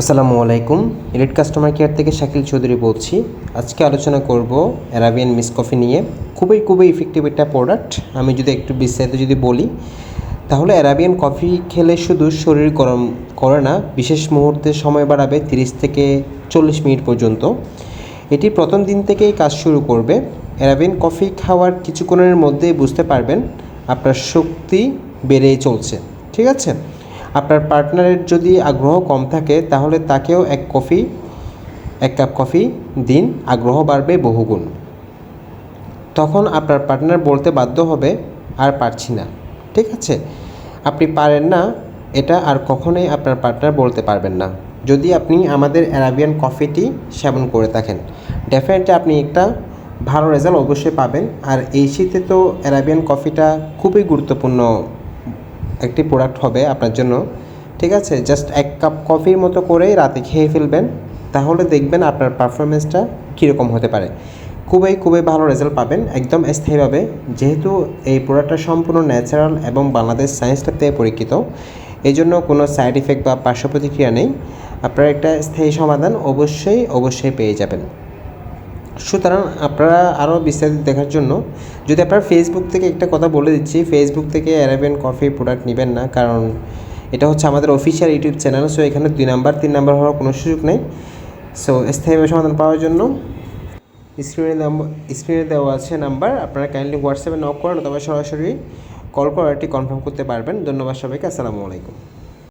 আসসালামু আলাইকুম elite customer care থেকে শাকিল চৌধুরী বলছি। আজকে আলোচনা করব অ্যারাবিয়ান মিস কফি নিয়ে। খুবই খুবই ইফেক্টিভ একটা প্রোডাক্ট আমি যদি একটু বিস্তারিত যদি বলি, তাহলে অ্যারাবিয়ান কফি খেলে শুধু শরীর গরম করে না, বিশেষ মুহূর্তে সময় বাড়াবে তিরিশ থেকে চল্লিশ মিনিট পর্যন্ত। এটি প্রথম দিন থেকেই কাজ শুরু করবে। অ্যারাবিয়ান কফি খাওয়ার কিছুক্ষণের মধ্যেই বুঝতে পারবেন, আপনার শক্তি বেড়েই চলছে। ঠিক আছে? আপনার পার্টনারের যদি আগ্রহ কম থাকে, তাহলে তাকেও এক কফি, এক কাপ কফি দিন। আগ্রহ বাড়বে বহুগুণ। তখন আপনার পার্টনার বলতে বাধ্য হবে, আর পারছি না। ঠিক আছে? আপনি পারেন না, এটা আর কখনোই আপনার পার্টনার বলতে পারবেন না। যদি আপনি আমাদের অ্যারাবিয়ান কফিটি সেবন করে থাকেন, ডেফিনেটলি আপনি একটা ভালো রেজাল্ট অবশ্যই পাবেন। আর এই শীতে তো অ্যারাবিয়ান কফিটা খুবই গুরুত্বপূর্ণ একটি প্রোডাক্ট হবে আপনার জন্য, ঠিক আছে? জাস্ট এক কাপ কফির মতো করেই রাতে খেয়ে ফেলবেন, তাহলে দেখবেন আপনার পারফরমেন্সটা কীরকম হতে পারে। খুবই খুবই ভালো রেজাল্ট পাবেন, একদম স্থায়ীভাবে। যেহেতু এই প্রোডাক্টটা সম্পূর্ণ ন্যাচারাল এবং বাংলাদেশ সায়েন্স থেকে পরীক্ষিত এই জন্য কোনো সাইড ইফেক্ট বা পার্শ্ব প্রতিক্রিয়া নেই। আপনারা একটা স্থায়ী সমাধান অবশ্যই অবশ্যই পেয়ে যাবেন। সুতরাং আপনারা আরও বিস্তারিত দেখার জন্য, যদি আপনারা ফেসবুক থেকে একটা কথা বলে দিচ্ছি ফেসবুক থেকে অ্যারাবিয়ান কফি প্রোডাক্ট নেবেন না, কারণ এটা হচ্ছে আমাদের অফিসিয়াল ইউটিউব চ্যানেল সো এখানে দুই নাম্বার তিন নাম্বার হওয়ার কোনো সুযোগ নেই। সো স্থায়ীভাবে সমাধান পাওয়ার জন্য স্ক্রিনে নাম্বার স্ক্রিনে দেওয়া আছে নাম্বার আপনারা কাইন্ডলি হোয়াটসঅ্যাপে নক করেন অথবা সরাসরি কল করে এটি কনফার্ম করতে পারবেন। ধন্যবাদ সবাইকে, আসসালামু আলাইকুম।